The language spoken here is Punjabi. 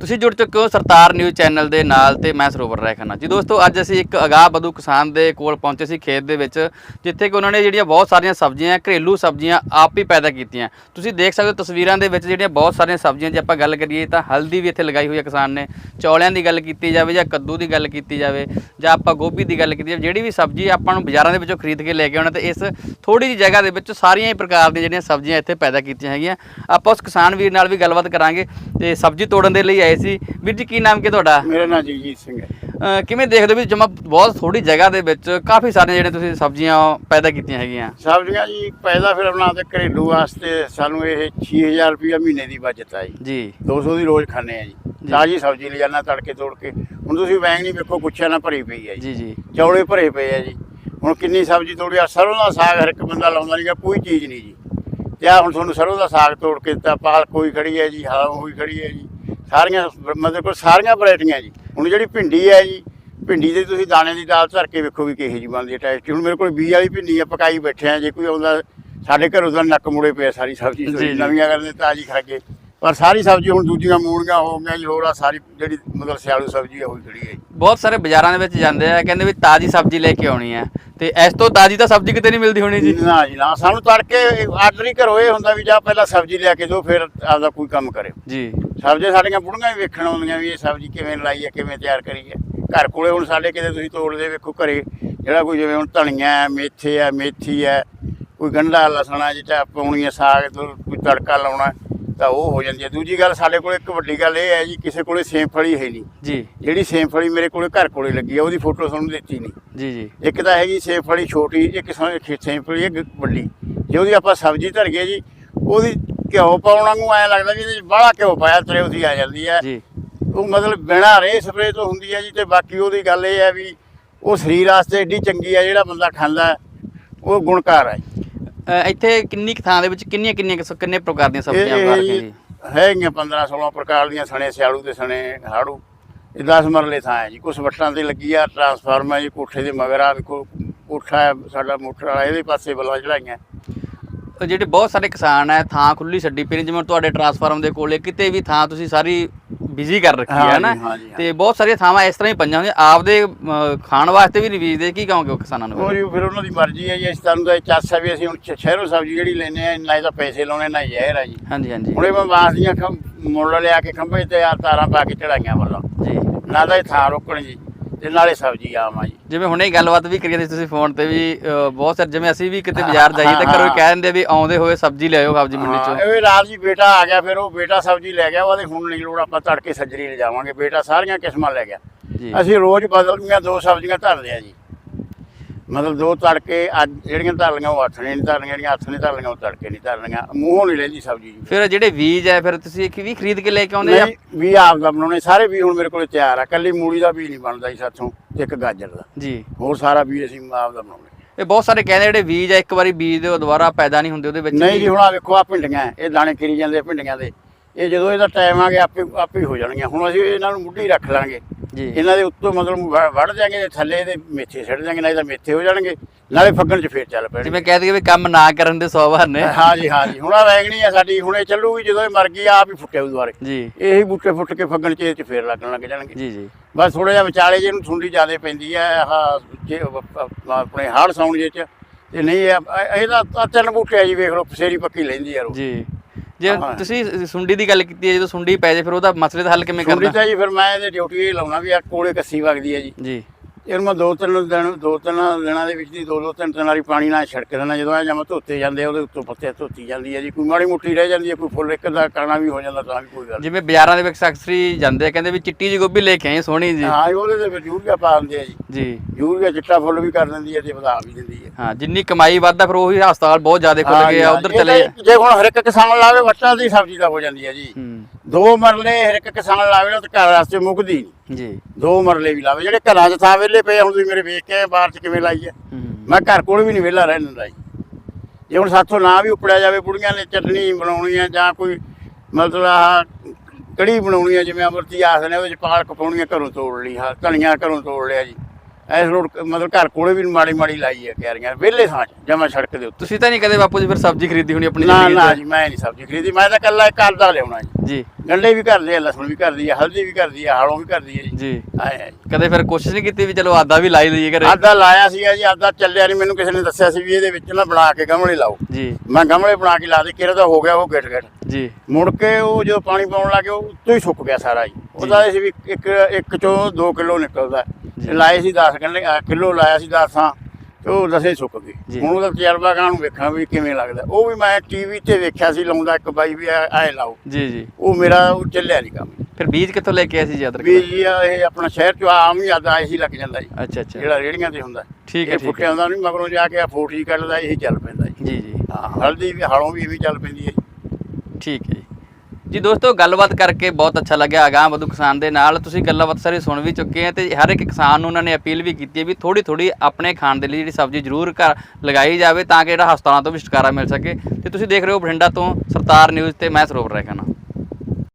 ਤੁਸੀਂ ਜੁੜ ਚੁੱਕੇ ਹੋ ਸਰਤਾਰ ਨਿਊਜ਼ ਚੈਨਲ ਦੇ ਨਾਲ ਤੇ ਮੈਂ ਸਰੋਵਰ ਰਾਏ ਖੰਨਾ। ਜੀ ਦੋਸਤੋ, ਅੱਜ ਅਸੀਂ ਇੱਕ ਅਗਾਹ ਬਦੂ ਕਿਸਾਨ ਦੇ ਕੋਲ ਪਹੁੰਚੇ ਸੀ ਖੇਤ ਦੇ ਵਿੱਚ, ਜਿੱਥੇ ਕਿ ਉਹਨਾਂ ਨੇ ਜਿਹੜੀਆਂ ਬਹੁਤ ਸਾਰੀਆਂ ਸਬਜ਼ੀਆਂ, ਘਰੇਲੂ ਸਬਜ਼ੀਆਂ ਆਪ ਹੀ ਪੈਦਾ ਕੀਤੀਆਂ। ਤੁਸੀਂ ਦੇਖ ਸਕਦੇ ਹੋ ਤਸਵੀਰਾਂ ਦੇ ਵਿੱਚ ਜਿਹੜੀਆਂ ਬਹੁਤ ਸਾਰੀਆਂ ਸਬਜ਼ੀਆਂ, ਜੇ ਆਪਾਂ ਗੱਲ ਕਰੀਏ ਤਾਂ ਹਲਦੀ ਵੀ ਇੱਥੇ ਲਗਾਈ ਹੋਈ ਹੈ ਕਿਸਾਨ ਨੇ, ਚੌਲਿਆਂ ਦੀ ਗੱਲ ਕੀਤੀ ਜਾਵੇ ਜਾਂ ਕੱਦੂ ਦੀ ਗੱਲ ਕੀਤੀ ਜਾਵੇ, ਜਾਂ ਆਪਾਂ ਗੋਭੀ ਦੀ ਗੱਲ ਕੀਤੀ ਜਾਵੇ, ਜਿਹੜੀ ਵੀ ਸਬਜ਼ੀ ਆਪਾਂ ਨੂੰ ਬਾਜ਼ਾਰਾਂ ਦੇ ਵਿੱਚੋਂ ਖਰੀਦ ਕੇ ਲੈ ਕੇ ਆਉਣਾ, ਤੇ ਇਸ ਥੋੜੀ ਜਿਹੀ ਜਗ੍ਹਾ ਦੇ ਵਿੱਚ ਸਾਰੀਆਂ ਹੀ ਪ੍ਰਕਾਰ ਦੀਆਂ ਜਿਹੜੀਆਂ ਸਬਜ਼ੀਆਂ ਇੱਥੇ ਪੈਦਾ ਕੀਤੀਆਂ ਹੈਗੀਆਂ। ਆਪਾਂ ਉਸ ਕਿਸਾਨ ਵੀਰ ਨਾਲ ਵੀ ਗੱਲਬਾਤ ਕਰਾਂਗੇ, ਤੇ ਸਬਜ਼ੀ ਤੋੜਨ ਦੇ ਲਈ ਆਏ ਸੀ। ਵੀਰ ਜੀ ਕੀ ਨਾਮ ਕੀ ਤੁਹਾਡਾ? ਮੇਰਾ ਨਾਮ ਜਗਜੀਤ ਸਿੰਘ ਹੈ। ਅਹ ਕਿਵੇਂ ਦੇਖਦੇ ਹੋ ਵੀ ਜਮਾ ਬਹੁਤ ਥੋੜੀ ਜਗ੍ਹਾ ਦੇ ਵਿੱਚ ਕਾਫੀ ਸਾਰੀਆਂ ਜਿਹੜੇ ਤੁਸੀਂ ਸਬਜ਼ੀਆਂ ਪੈਦਾ ਕੀਤੀਆਂ ਹੈਗੀਆਂ? ਸਬਜ਼ੀਆਂ ਜੀ ਪੈਦਾ ਫਿਰ ਆਪਣਾ ਤੇ ਘਰੇਲੂ ਵਾਸਤੇ ਸਾਨੂੰ ਇਹ 6000 ਰੁਪਇਆ ਮਹੀਨੇ ਦੀ ਬਚਤ ਆ ਜੀ। ਜੀ। 200 ਦੀ ਰੋਜ਼ ਖਾਂਦੇ ਆ ਜੀ। ਤਾਜੀ ਸਬਜ਼ੀ ਲੈ ਜਾਣਾ ਤੜਕੇ ਤੋੜ ਕੇ। ਹੁਣ ਤੁਸੀਂ ਬੈਂਗਣੀ ਵੇਖੋ ਗੁੱਛਿਆਂ ਨਾਲ ਭਰੀ ਪਈ ਹੈ ਜੀ। ਜੀ ਜੀ। ਚੌਲੇ ਭਰੇ ਪਏ ਆ ਜੀ। ਹੁਣ ਕਿੰਨੀ ਸਬਜ਼ੀ ਤੋੜੀ ਆ ਸਰੋਂ ਦਾ ਸਾਗ ਹਰ ਇੱਕ ਬੰਦਾ ਲਾਉਂਦਾ ਨਹੀਂਗਾ ਕੋਈ ਚੀਜ਼ ਨਹੀਂ ਜੀ। ਤੇ ਆ ਹੁਣ ਤੁਹਾਨੂੰ ਸਰੋਂ ਦਾ ਸਾਗ ਤੋੜ ਕੇ ਦਿੱਤਾ ਪਾਲ ਕੋਈ ਖੜੀ ਹੈ ਜੀ ਹਾਂ ਹੋਈ ਖੜੀ ਹੈ ਜੀ। ਸਾਰੀਆਂ ਮਤਲਬ ਕੋਲ ਸਾਰੀਆਂ ਵੈਰਾਈਟੀਆਂ ਜੀ। ਹੁਣ ਜਿਹੜੀ ਭਿੰਡੀ ਹੈ ਜੀ ਭਿੰਡੀ ਦੇ ਤੁਸੀਂ ਦਾਣੇ ਦੀ ਦਾਲ ਧਰ ਕੇ ਵੇਖੋ ਵੀ ਕਿਹੋ ਜੀ ਬਣਦੀ ਹੈ ਟੇਸਟੀ ਹੁਣ ਮੇਰੇ ਕੋਲ ਬੀ ਵਾਲੀ ਭਿੰਡੀ ਆ ਪਕਾਈ ਬੈਠੇ ਆ ਜੇ ਕੋਈ ਆਉਂਦਾ ਸਾਡੇ ਘਰੋਂ ਦਾ ਨੱਕ ਮੁੜੇ ਪਿਆ ਸਾਰੀ ਸਬਜ਼ੀ। ਨਵੀਆਂ ਕਰਦੇ ਤਾਜ਼ੀ ਖਾ ਕੇ। ਪਰ ਸਾਰੀ ਸਬਜ਼ੀ ਹੁਣ ਦੂਜੀਆਂ ਮੂਲੀਆਂ ਹੋ ਗਈਆਂ ਜੀ ਹੋਰ ਆ ਸਾਰੀ ਜਿਹੜੀ ਮਤਲਬ ਸਿਆਲੂ ਸਬਜ਼ੀ ਆ ਹੋਈ ਖੜੀ ਹੈ ਬਹੁਤ ਸਾਰੇ ਬਾਜ਼ਾਰਾਂ ਦੇ ਵਿੱਚ ਜਾਂਦੇ ਆ ਕਹਿੰਦੇ ਵੀ ਤਾਜ਼ੀ ਸਬਜ਼ੀ ਲੈ ਕੇ ਆਉਣੀ ਹੈ ਤੇ ਇਸ ਤੋਂ ਤਾਜ਼ੀ ਤਾਂ ਸਬਜ਼ੀ ਕਿਤੇ ਨਹੀਂ ਮਿਲਦੀ ਹੋਣੀ ਜੀ। ਨਾ ਜੀ ਨਾ। ਸਾਨੂੰ ਤੜਕੇ ਆਰਡਰ ਹੀ ਘਰੋਂ ਇਹ ਹੁੰਦਾ ਵੀ ਜਾ ਪਹਿਲਾਂ ਸਬਜ਼ੀ ਲਿਆ ਕੇ ਦਿਓ ਫਿਰ ਆਪਦਾ ਕੋਈ ਕੰਮ ਕਰੇ। ਜੀ। ਸਬਜ਼ੀਆਂ ਸਾਡੀਆਂ ਬੁੜੀਆਂ ਵੀ ਵੇਖਣ ਆਉਂਦੀਆਂ ਵੀ ਇਹ ਸਬਜ਼ੀ ਕਿਵੇਂ ਲਾਈ ਹੈ ਕਿਵੇਂ ਤਿਆਰ ਕਰੀ ਹੈ। ਘਰ ਕੋਲੇ ਹੁਣ ਸਾਡੇ ਕਿਤੇ ਤੁਸੀਂ ਤੋੜਦੇ ਵੇਖੋ ਘਰੇ ਜਿਹੜਾ ਕੋਈ ਜਿਵੇਂ ਹੁਣ ਧਨੀਆ ਹੈ ਮੇਥੇ ਹੈ ਮੇਥੀ ਹੈ ਕੋਈ ਗੰਢਾ ਲਸਣਾ ਜਿਹਾ ਪਾਉਣੀ ਹੈ ਸਾਗ ਤੋਂ ਕੋਈ ਤੜਕਾ ਲਾਉਣਾ ਤਾਂ ਉਹ ਹੋ ਜਾਂਦੀ ਹੈ। ਦੂਜੀ ਗੱਲ ਸਾਡੇ ਕੋਲ ਇੱਕ ਵੱਡੀ ਗੱਲ ਇਹ ਹੈ ਜੀ ਕਿਸੇ ਕੋਲੇ ਸੇਮਫਲੀ ਹੈ ਨਹੀਂ। ਜੀ। ਜਿਹੜੀ ਸੇਮਫਲੀ ਮੇਰੇ ਕੋਲੇ ਘਰ ਕੋਲੇ ਲੱਗੀ ਹੈ ਉਹਦੀ ਫੋਟੋ ਤੁਹਾਨੂੰ ਦਿੱਤੀ ਨਹੀਂ। ਜੀ ਜੀ। ਇੱਕ ਤਾਂ ਹੈਗੀ ਸੇਮਫਲੀ ਛੋਟੀ ਇੱਕ ਸੇਮਫਲੀ ਹੈ ਗ- ਵੱਡੀ। ਜੇ ਉਹਦੀ ਆਪਾਂ ਸਬਜ਼ੀ ਧਰ ਗਏ ਜੀ ਉਹਦੀ ਘਿਓ ਪਾਉਣਾ ਨੂੰ ਐ ਲੱਗਦਾ ਵੀ ਇਹਦੇ ਚ ਬਾਹਲਾ ਘਿਓ ਪਾਇਆ ਤਰੇ ਉਹਦੀ ਆ ਜਾਂਦੀ ਹੈ। ਜੀ। ਉਹ ਮਤਲਬ ਬਿਨਾਂ ਰੇ ਸਪਰੇ ਤੋਂ ਹੁੰਦੀ ਹੈ ਜੀ ਤੇ ਬਾਕੀ ਉਹਦੀ ਗੱਲ ਇਹ ਹੈ ਵੀ ਉਹ ਸਰੀਰ ਵਾਸਤੇ ਏਡੀ ਚੰਗੀ ਹੈ ਜਿਹੜਾ ਬੰਦਾ ਖਾਂਦਾ ਉਹ ਗੁਣਕਾਰ ਹੈ। ਅਹ ਇੱਥੇ ਕਿੰਨੀ ਕੁ ਥਾਂ ਦੇ ਵਿੱਚ ਕਿੰਨੀਆਂ ਕਿੰਨੀਆਂ ਕਿੰਨੇ ਪ੍ਰਕਾਰ ਦੀਆਂ ਇਹ ਸਬਜ਼ੀਆਂ ਇਹ ਉਗਾ ਕੇ ਜੀ? ਜੀ ਹੈਗੀਆਂ 15 16 ਪ੍ਰਕਾਰ ਦੀਆਂ ਸਣੇ ਸਿਆੜੂ ਤੇ ਸਣੇ ਹਾੜੂ। ਇਹ 10 ਮਰਲੇ ਥਾਂ ਹੈ ਜੀ। ਕੁਝ ਵੱਟਾਂ ਤੇ ਲੱਗੀ ਆ ਟਰਾਂਸਫਾਰਮ ਹੈ ਜੀ ਕੋਠੇ ਦੇ ਮਗਰ। ਆ ਕੋਠਾ ਹੈ ਸਾਡਾ ਮੋਟਰ ਵਾਲਾ ਇਹਦੇ ਪਾਸੇ ਬਲਾਂ ਚੜਾਈਆਂ। ਜਿਹੜੇ ਬਹੁਤ ਸਾਰੇ ਕਿਸਾਨ ਹੈ ਥਾਂ ਖੁੱਲੀ ਛੱਡੀ ਪਈ ਜਿਵੇਂ ਤੁਹਾਡੇ ਟਰਾਂਸਫਾਰਮ ਦੇ ਕੋਲੇ ਕਿਤੇ ਵੀ ਥਾਂ ਤੁਸੀਂ ਸਾਰੀ ਬਿਜ਼ੀ ਕਰ ਰੱਖੀ ਹੈ ਨਾ। ਤੇ ਬਹੁਤ ਸਾਰੀਆਂ ਥਾਵਾਂ ਇਸ ਤਰ੍ਹਾਂ ਹੀ ਪਈਆਂ ਹੁੰਦੀਆਂ ਆਪਦੇ ਖਾਣ ਵਾਸਤੇ ਵੀ ਨਹੀਂ ਬੀਜਦੇ ਕੀ ਕਹੋਗੇ ਉਹ ਕਿਸਾਨਾਂ ਨੂੰ ਉਹ ਜੀ ਫਿਰ ਉਹਨਾਂ ਦੀ ਮਰਜ਼ੀ ਹੈ ਜੀ ਇਸ ਤਰ੍ਹਾਂ ਦਾ ਚਾਸਾ ਵੀ ਅਸੀਂ ਹੁਣ ਸ਼ਹਿਰੋਂ ਸਬਜ਼ੀ ਜਿਹੜੀ ਲੈਨੇ ਆ ਨਾ ਇਹਦਾ ਪੈਸੇ ਲਾਉਣੇ ਨਾ ਜ਼ਹਿਰ ਹੈ ਜੀ। ਹਾਂਜੀ ਹਾਂਜੀ। ਹੁਣ ਇਹ ਮੈਂ ਬਾਂਸ ਦੀਆਂ ਮੁੱਲ ਲਿਆ ਕੇ ਖੰਭੇ ਤੇ ਆ ਤਾਰਾਂ ਪਾ ਕੇ ਚੜਾਈਆਂ ਵੱਲੋਂ। ਜੀ। ਨਾ ਤਾਂ ਇਹ ਥਾਂ ਰੋਕਣ ਜੀ। ਤੇ ਨਾਲੇ ਸਬਜ਼ੀ ਆਮ ਆ ਜੀ। ਜਿਵੇਂ ਹੁਣੇ ਹੀ ਗੱਲਬਾਤ ਵੀ ਕਰੀ ਸੀ ਤੁਸੀਂ ਫੋਨ ਤੇ ਵੀ ਬਹੁਤ ਸਾਰੇ ਜਿਵੇਂ ਅਸੀਂ ਵੀ ਕਿਤੇ ਬਾਜ਼ਾਰ ਜਾਈਏ ਤਾਂ ਘਰੋਂ। ਕਹਿ ਦਿੰਦੇ ਵੀ ਆਉਂਦੇ ਹੋਏ ਸਬਜ਼ੀ ਲੈ ਆਓ ਸਬਜ਼ੀ ਮੰਡੀ ਹਾਂ, ਚੋਂ। ਇਹ ਰਾਤ ਜੀ ਬੇਟਾ ਆ ਗਿਆ ਫਿਰ ਉਹ ਬੇਟਾ ਸਬਜ਼ੀ ਲੈ ਗਿਆ ਉਹਦੇ ਹੁਣ ਨਹੀਂ ਲੋੜ ਆਪਾਂ ਤੜਕੇ ਸੱਜਰੀ ਲੈ ਜਾਵਾਂਗੇ। ਬੇਟਾ ਸਾਰੀਆਂ ਕਿਸਮਾਂ ਲੈ ਗਿਆ। ਜੀ। ਅਸੀਂ ਰੋਜ਼ ਬਦਲਦੀਆਂ ਦੋ ਸਬਜ਼ੀਆਂ ਧਰਦੇ ਆ ਜੀ। ਮਤਲਬ ਦੋ ਤੜਕੇ ਅੱਜ ਜਿਹੜੀਆਂ ਧਰ ਲਈਆਂ ਉਹ ਹੱਥ ਨਹੀਂ ਧਰ ਲਈਆਂ ਜਿਹੜੀਆਂ ਹੱਥ ਨਹੀਂ ਧਰ ਲਈਆਂ ਉਹ ਤੜਕੇ ਨਹੀਂ ਧਰ ਲਈਆਂ ਮੂੰਹੋਂ ਨਹੀਂ ਲੈਂਦੀ ਸਬਜ਼ੀ ਜੀ। ਫਿਰ ਜਿਹੜੇ ਬੀਜ ਹੈ ਫਿਰ ਤੁਸੀਂ ਇੱਕ ਵੀ ਖਰੀਦ ਕੇ ਲੈ ਕੇ ਆਉਂਦੇ ਆ? ਨਹੀਂ ਵੀ ਆਪ ਦਾ ਬਣਾਉਣੇ ਸਾਰੇ ਵੀ ਹੁਣ ਮੇਰੇ ਕੋਲ ਤਿਆਰ ਆ। ਕੱਲੀ ਮੂਲੀ ਦਾ ਵੀ ਨਹੀਂ ਬਣਦਾ ਜੀ ਸਾਥੋਂ ਤੇ ਇੱਕ ਗਾਜਰ ਦਾ। ਜੀ। ਹੋਰ ਸਾਰਾ ਵੀ ਅਸੀਂ ਆਪ ਦਾ ਬਣਾਉਣੇ। ਇਹ ਬਹੁਤ ਸਾਰੇ ਕਹਿੰਦੇ ਜਿਹੜੇ ਬੀਜ ਹੈ ਇੱਕ ਵਾਰੀ ਬੀਜ ਦਿਓ ਦੁਬਾਰਾ ਪੈਦਾ ਨਹੀਂ ਹੁੰਦੇ ਉਹਦੇ ਵਿੱਚ ਨਹੀਂ। ਜੀ ਹੁਣ ਆ ਵੇਖੋ ਆ ਭਿੰਡੀਆਂ ਇਹ ਦਾਣੇ ਕਿਰੀ ਜਾਂਦੇ ਆ ਭਿੰਡੀਆਂ ਦੇ। ਇਹ ਜਦੋਂ ਇਹਦਾ ਟਾਈਮ ਆ ਗਿਆ ਆਪੇ ਆਪੇ ਹੋ ਜਾਣਗੀਆਂ। ਹੁਣ ਅਸੀਂ ਇਹਨਾਂ ਨੂੰ ਮੁੱਢੀ ਰੱਖ ਲਾਂਗੇ। ਜੀ। ਇਹਨਾਂ ਦੇ ਉੱਤੋਂ ਮਤਲਬ ਵ- ਵੱਢ ਦਿਆਂਗੇ ਤੇ ਥੱਲੇ ਇਹਦੇ ਮੇਥੇ ਛੱਡ ਦਿਆਂਗੇ ਨਹੀਂ ਤਾਂ ਮੇਥੇ ਹੋ ਜਾਣਗੇ ਨਾਲੇ ਫੱਗਣ 'ਚ ਫੇਰ ਚੱਲ ਪੈਣਗੇ। ਜਿਵੇਂ ਕਹਿ ਦਈਏ ਵੀ ਕੰਮ ਨਾ ਕਰਨ ਦੇ 100 ਬਹਾਨੇ। ਹਾਂ ਜੀ ਹਾਂ ਜੀ ਹੁਣ ਆ ਵੈਗਣੀ ਆ ਸਾਡੀ ਹੁਣ ਚੱਲੂਗੀ ਜਦੋਂ ਇਹ ਮਰ ਗਈ ਆਪ ਹੀ ਫੁੱਟੇ ਦੁਆਰੇ ਜੀ। ਇਹੀ ਬੂਟੇ ਫੁੱਟ ਕੇ ਫੱਗਣ 'ਚ ਇਹ 'ਚ ਫੇਰ ਲੱਗਣ ਲੱਗ ਜਾਣਗੇ। ਜੀ ਜੀ। ਬਸ ਥੋੜਾ ਜਿਹਾ ਵਿਚਾਲੇ ਜੇ ਨੂੰ ਠੁੰਡੀ ਜ਼ਿਆਦੇ ਪੈਂਦੀ ਹੈ ਆਹ ਜੇ ਅਪ- ਆਪਣੇ ਹਾੜ ਸਾਉਣ ਜੇ ਚ ਤੇ ਨਹੀਂ ਇਹ ਇਹ- ਇਹਦਾ ਆਹ ਤਿੰਨ ਬੂਟੇ ਆ ਜੀ ਵੇਖ ਲਓ ਪਸੇਰੀ ਪੱਕੀ ਲੈਂਦੀ ਯਾਰ ਉਹ ਜੀ। ਜੇ। ਤੁਸੀਂ ਸੁੰਡੀ ਦੀ ਗੱਲ ਕੀਤੀ ਹੈ ਜਦੋਂ ਸੁੰਡੀ ਪੈ ਜਾਏ ਫਿਰ ਉਹਦਾ ਮਸਲੇ ਦਾ ਹੱਲ ਕਿਵੇਂ ਕਰਨਾ ਤਾਂ ਜੀ ਫਿਰ ਮੈਂ ਇਹਦੇ ਡਿਊਟੀ ਲਾਉਣਾ ਵੀ ਆ ਕੋਲੇ ਕੱਸੀ ਵਗਦੀ ਹੈ ਜੀ ਜੀ ਇਹਨੂੰ ਮੈਂ ਦੋ ਤਿੰਨ ਦਿਨ ਦੋ ਤਿੰਨ ਦਿਨਾਂ ਦੇ ਵਿੱਚ ਦੀ ਦੋ ਦੋ ਤਿੰਨ ਤਿੰਨ ਵਾਰੀ ਪਾਣੀ ਨਾਲ ਛਿੜਕ ਦੇਣਾ ਜਦੋਂ ਇਹ ਜਮ ਧੋਤੇ ਜਾਂਦੇ ਆ, ਉਹਦੇ ਉੱਤੋਂ ਪੱਤੇ ਧੋਤੀ ਜਾਂਦੀ ਹੈ ਜੀ। ਕੋਈ ਮਾੜੀ ਮੁੱਠੀ ਰਹਿ ਜਾਂਦੀ ਹੈ ਕੋਈ ਫੁੱਲ ਇੱਕ ਦਾ ਕਰਨਾ ਵੀ ਹੋ ਜਾਂਦਾ ਤਾਂ ਵੀ ਕੋਈ ਗੱਲ ਨਹੀਂ। ਜਿਵੇਂ ਬਾਜ਼ਾਰਾਂ ਦੇ ਵਿੱਚ ਅਕਸਰੀ ਜਾਂਦੇ ਆ ਕਹਿੰਦੇ ਵੀ ਚਿੱਟੀ ਜੀ ਗੋਭੀ ਲੈ ਕੇ ਆਏ ਸੋਹਣੀ ਜੀ। ਹਾਂ ਉਹਦੇ ਤੇ ਫਿਰ ਯੂਰੀਆ ਪਾ ਦਿੰਦੇ ਆ ਜੀ। ਜੀ। ਯੂਰੀਆ ਚਿੱਟਾ ਫੁੱਲ ਵੀ ਕਰ ਦਿੰਦੀ ਹੈ ਤੇ ਵਧਾ ਵੀ ਦਿੰਦੀ ਹੈ ਹਾਂ ਜਿੰਨੀ ਕਮਾਈ ਵੱਧਦਾ ਫਿਰ ਉਹੀ ਹਸਪਤਾਲ ਬਹੁਤ ਜ਼ਿਆਦਾ ਖੁੱਲ ਗਏ ਆ ਉਧਰ। ਚਲੇ ਤਾਂ ਜੇ ਹੁਣ ਹਰ ਇੱਕ ਕਿਸਾਨ ਲਾਵੇ ਵੱਟਾਂ ਦੀ ਸਬਜ਼ੀ ਦਾ ਹੋ ਜਾਂਦੀ ਹੈ ਜੀ। ਹੂੰ। ਦੋ ਮਰਲੇ ਹਰ ਇੱਕ ਕਿਸਾਨ ਲਾਵੇ ਨਾ ਤੇ ਘਰ ਵਾਸਤੇ ਮੁੱਕਦੀ ਨਹੀਂ। ਜੀ। ਦੋ ਮਰਲੇ ਵੀ ਲਾਵੇ ਜਿਹੜੇ ਘਰਾਂ 'ਚ ਥਾਂ ਵਿਹਲੇ ਪਏ ਆ, ਹੁਣ ਤੁਸੀਂ ਮੇਰੇ ਵੇਖ ਕੇ ਬਾਹਰ 'ਚ ਕਿਵੇਂ ਲਾਈ ਹੈ ਹੂੰ। ਮੈਂ ਘਰ ਕੋਲ ਵੀ ਨਹੀਂ ਵਿਹਲਾ ਰਹਿਣ ਦਿੰਦਾ ਜੀ। ਜੇ ਹੁਣ ਸਾਥੋਂ ਨਾ ਵੀ ਉਪੜਿਆ ਜਾਵੇ ਬੁੜੀਆਂ ਨੇ ਚਟਣੀ ਬਣਾਉਣੀ ਹੈ ਜਾਂ ਕੋਈ ਮਤਲਬ ਆਹ ਕੜੀ ਬਣਾਉਣੀ ਹੈ ਜਿਵੇਂ ਅਮਰਤੀ ਆਖਦੇ ਨੇ ਉਹਦੇ 'ਚ ਪਾਲਕ ਪਾਉਣੀ ਹੈ ਘਰੋਂ ਤੋੜ ਲਈ ਹਾਂ ਧਨੀਆ ਘਰੋਂ ਤੋੜ ਲਿਆ ਜੀ। ਐਸ ਰੋਡ ਮਤਲਬ ਘਰ ਕੋਲੇ ਵੀ ਮਾੜੀ ਮਾੜੀ ਲਾਈ ਹੈ ਕਿਆਰੀਆਂ ਵਿਹਲੇ ਥਾਂ 'ਚ ਜਮਾ ਸੜਕ ਦੇ ਉੱਤੇ। ਤੁਸੀਂ ਤਾਂ ਨਹੀਂ ਕਦੇ ਬਾਪੂ ਜੀ ਫਿਰ ਸਬਜ਼ੀ ਖਰੀਦੀ ਹੋਣੀ ਆਪਣੀ ਨਾ ਨਾ ਜੀ ਮੈਂ ਨਹੀਂ ਸਬਜ਼ੀ ਖਰੀਦੀ ਮੈਂ ਤਾਂ ਕੱਲਾ ਇੱਕ ਆਦਾ ਲਿਆਉਣਾ ਜੀ। ਜੀ। ਗੰਡੇ ਵੀ ਘਰ ਦੇ ਆ ਲਸਣ ਵੀ ਘਰ ਦੀ ਆ ਹਲਦੀ ਵੀ ਘਰ ਦੀ ਆ ਹਾਲੋਂ ਵੀ ਘਰ ਦੀ ਹੈ ਜੀ। ਜੀ। ਆਏ ਆ ਕਦੇ ਫਿਰ ਕੋਸ਼ਿਸ਼ ਨਹੀਂ ਕੀਤੀ ਵੀ ਚਲੋ ਆਦਾ ਵੀ ਲਾਈ ਲਈਏ ਘਰੇ? ਆਦਾ ਲਾਇਆ ਸੀਗਾ ਜੀ ਆਦਾ ਚੱਲਿਆ ਨਹੀਂ ਮੈਨੂੰ ਕਿਸੇ ਨੇ ਦੱਸਿਆ ਸੀ ਵੀ ਇਹਦੇ ਵਿੱਚ ਨਾ ਬਣਾ ਕੇ ਗਮਲੇ ਲਾਓ। ਜੀ। ਮੈਂ ਗਮਲੇ ਬਣਾ ਕੇ ਲਾ ਦੇ ਕਿਹੜਾ ਤਾਂ ਹੋ ਗਿਆ ਉਹ ਗਿੱਟ ਗਿੱਟ ਜੀ। ਮੁੜ ਕੇ ਉਹ ਜਦੋਂ ਪਾਣੀ ਪਾਉਣ ਲੱਗੇ ਉਹ ਉੱਤੋਂ ਹੀ ਸੁੱਕ ਗਿਆ ਸਾਰਾ ਜੀ। ਉਹਦਾ ਇਹ ਸੀ ਵੀ ਇੱਕ ਇੱਕ ਚੋਂ 2 ਕਿਲੋ ਨਿਕਲਦਾ। ਤੇ ਲਾਏ ਸੀ 10 ਕਿੱਲੇ ਕਿਲੋ ਲਾਇਆ ਸੀ 10 ਤੇ ਉਹ ਦਸੇ ਸੁੱਕ ਗਏ। ਹੁਣ ਉਹਦਾ ਤਜਰਬਾ ਕਾਂ ਨੂੰ ਵੇਖਾਂ ਵੀ ਕਿਵੇਂ ਲੱਗਦਾ। ਉਹ ਵੀ ਮੈਂ ਟੀਵੀ ਤੇ ਵੇਖਿਆ ਸੀ ਲਾਉਂਦਾ ਇੱਕ ਬਾਈ ਵੀ ਆਏ ਲਾਓ। ਜੀ ਜੀ। ਉਹ ਮੇਰਾ ਉਹ ਚੱਲਿਆ ਨਹੀਂ ਕੰਮ। ਫਿਰ ਬੀਜ ਕਿੱਥੋਂ ਲੈ ਕੇ ਆਏ ਸੀ ਜੀ ਅਦਰਕ ਵੀ ਦਾ? ਜੀ ਇਹ ਆਪਣਾ ਸ਼ਹਿਰ ਚ ਆਮ ਹੀ ਆਦਾ ਇਹੀ ਲੱਗ ਜਾਂਦਾ ਜੀ। ਅੱਛਾ ਅੱਛਾ। ਜਿਹੜਾ ਰੇੜੀਆਂ ਤੇ ਹੁੰਦਾ। ਠੀਕ ਹੈ ਫੁੱਟਿਆ ਹੁੰਦਾ ਨਹੀਂ ਮਗਰੋਂ ਜਾ ਕੇ ਆ ਫੋਟੀ ਕੱਢਦਾ ਇਹੀ ਚੱਲ ਪੈਂਦਾ ਜੀ। ਜੀ ਹਾਂ ਹਲਦੀ ਵੀ ਹਾਲੋਂ ਵੀ ਇਹ ਵੀ ਚੱਲ ਪੈਂਦੀ ਹੈ ਠੀਕ ਹੈ। ਜੀ ਦੋਸਤੋ, ਗੱਲਬਾਤ ਕਰਕੇ ਬਹੁਤ ਅੱਛਾ ਲੱਗਿਆ ਅਗਾਂਹ ਵਧੂ ਕਿਸਾਨ ਦੇ ਨਾਲ। ਤੁਸੀਂ ਗੱਲਬਾਤ ਸਾਰੀ ਸੁਣ ਵੀ ਚੁੱਕੇ ਆ ਤੇ ਹਰ ਇੱਕ ਕਿਸਾਨ ਨੂੰ ਉਹਨਾਂ ਨੇ ਅਪੀਲ ਵੀ ਕੀਤੀ ਹੈ ਵੀ ਥੋੜੀ ਥੋੜੀ ਆਪਣੇ ਖਾਣ ਦੇ ਲਈ ਜਿਹੜੀ ਸਬਜ਼ੀ ਜ਼ਰੂਰ ਘਰ ਲਗਾਈ ਜਾਵੇ ਤਾਂ ਕਿ ਜਿਹੜਾ ਹਸਪਤਾਲਾਂ ਤੋਂ ਵੀ ਛੁਟਕਾਰਾ ਮਿਲ ਸਕੇ। ਤੇ ਤੁਸੀਂ ਦੇਖ ਰਹੇ ਹੋ ਬਠਿੰਡਾ ਤੋਂ ਸਰਤਾਰ ਨਿਊਜ਼ ਤੇ ਮੈਂ ਸਰੋਵਰ ਰੈਖਾਨਾ